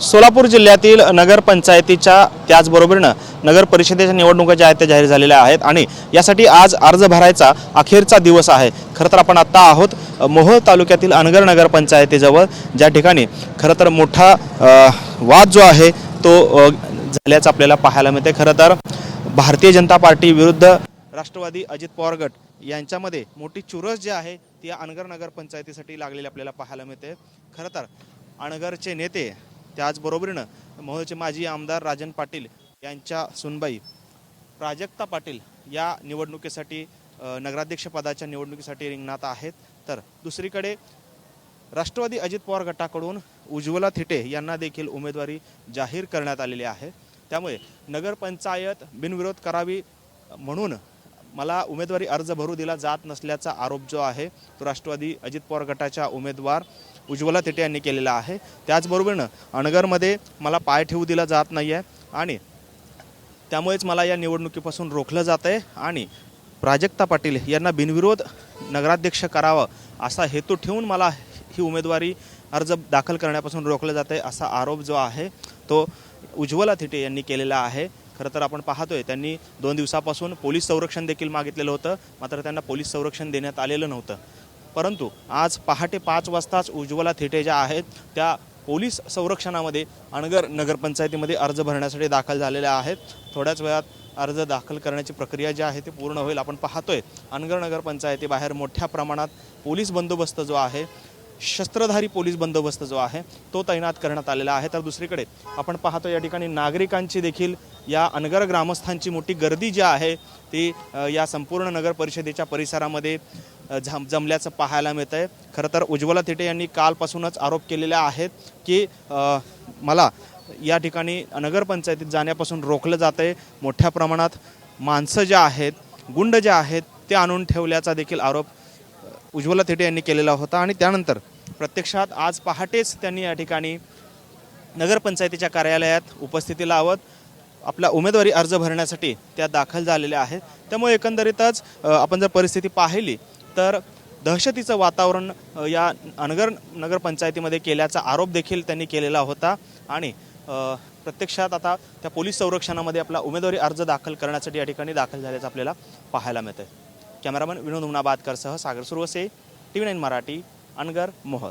सोलापूर जिल्ह्यातील नगरपंचायतीच्या त्याचबरोबरीनं नगर परिषदेच्या निवडणुका ज्या आहेत त्या जाहीर झालेल्या आहेत आणि यासाठी आज अर्ज भरायचा अखेरचा दिवस आहे. खरं तर आपण आत्ता आहोत मोहोळ तालुक्यातील अनगर नगरपंचायतीजवळ. ज्या ठिकाणी खरं तर मोठा वाद जो आहे तो झाल्याचं आपल्याला पाहायला मिळते खरं तर भारतीय जनता पार्टी विरुद्ध राष्ट्रवादी अजित पवार गट यांच्यामध्ये मोठी चुरस जी आहे ती अनगर नगरपंचायतीसाठी लागलेली आपल्याला पाहायला मिळते. खरं तर अनगरचे नेते त्याचबरोबरीनं महोदयचे माजी आमदार राजन पाटील यांच्या सुनबाई प्राजक्ता पाटील या निवडणुकीसाठी नगराध्यक्षपदाच्या निवडणुकीसाठी रिंगणात आहेत. तर दुसरीकडे राष्ट्रवादी अजित पवार गटाकडून उज्ज्वला थिटे यांना देखील उमेदवारी जाहीर करण्यात आलेली आहे. त्यामुळे नगरपंचायत बिनविरोध करावी म्हणून मला उमेदवारी अर्ज भरू दिला जात नसल्याचा आरोप जो आहे तो राष्ट्रवादी अजित पवार गटाच्या उमेदवार उज्ज्वला तेटे यांनी केलेला आहे. त्याचबरोबरीनं अणगरमध्ये मला पाय ठेवू दिला जात नाही आहे आणि त्यामुळेच मला या निवडणुकीपासून रोखलं जात आहे आणि प्राजक्ता पाटील यांना बिनविरोध नगराध्यक्ष करावं असा हेतू ठेवून मला ही उमेदवारी अर्ज दाखल करण्यापासून रोखलं जात आहे असा आरोप जो आहे तो उज्ज्वला थिटे यांनी केलेला आहे. खरं तर आपण पाहतोय त्यांनी दोन दिवसापासून पोलीस संरक्षण देखील मागितलेलं होतं मात्र त्यांना पोलीस संरक्षण देण्यात आलेलं नव्हतं. परंतु आज पहाटे पाच वाजताच उज्ज्वला थिटे ज्या आहेत त्या पोलीस संरक्षणामध्ये अनगर नगरपंचायतीमध्ये अर्ज भरण्यासाठी दाखल झालेल्या आहेत. थोड्याच वेळात अर्ज दाखल करण्याची प्रक्रिया जी आहे ती पूर्ण होईल. आपण पाहतोय अनगर नगरपंचायतीबाहेर मोठ्या प्रमाणात पोलीस बंदोबस्त जो आहे शस्त्रधारी पोलीस बंदोबस्त जो आहे तो तैनात करण्यात आलेला आहे. तर दुसरीकडे आपण पाहतो या ठिकाणी नागरिकांची देखील या अनगर ग्रामस्थांची मोठी गर्दी जी आहे ती या संपूर्ण नगर परिषदेच्या परिसरामध्ये झम जमल्याचं पाहायला मिळतं आहे खरं तर उज्ज्वला थिटे यांनी कालपासूनच आरोप केलेले आहेत की मला या ठिकाणी नगरपंचायतीत जाण्यापासून रोखलं जातं आहे मोठ्या प्रमाणात माणसं ज्या आहेत गुंड ज्या आहेत ते आणून ठेवल्याचा देखील आरोप उज्ज्वला थिटे यांनी केलेला होता. आणि त्यानंतर प्रत्यक्षात आज पहाटेच त्यांनी या ठिकाणी नगरपंचायतीच्या कार्यालयात उपस्थिती लावत आपला उमेदवारी अर्ज भरण्यासाठी त्या दाखल झालेल्या आहेत. त्यामुळे एकंदरीतच आपण जर परिस्थिती पाहिली तर दहशतीचं वातावरण या अनगर नगरपंचायतीमध्ये केल्याचा आरोप देखील त्यांनी केलेला होता. आणि प्रत्यक्षात आता त्या पोलीस संरक्षणामध्ये आपला उमेदवारी अर्ज दाखल करण्यासाठी या ठिकाणी दाखल झाल्याचं आपल्याला पाहायला मिळतं cameraman Vinod उमनाबादकरसह Sagar Suravase T V nine Marathi Anagar मोहर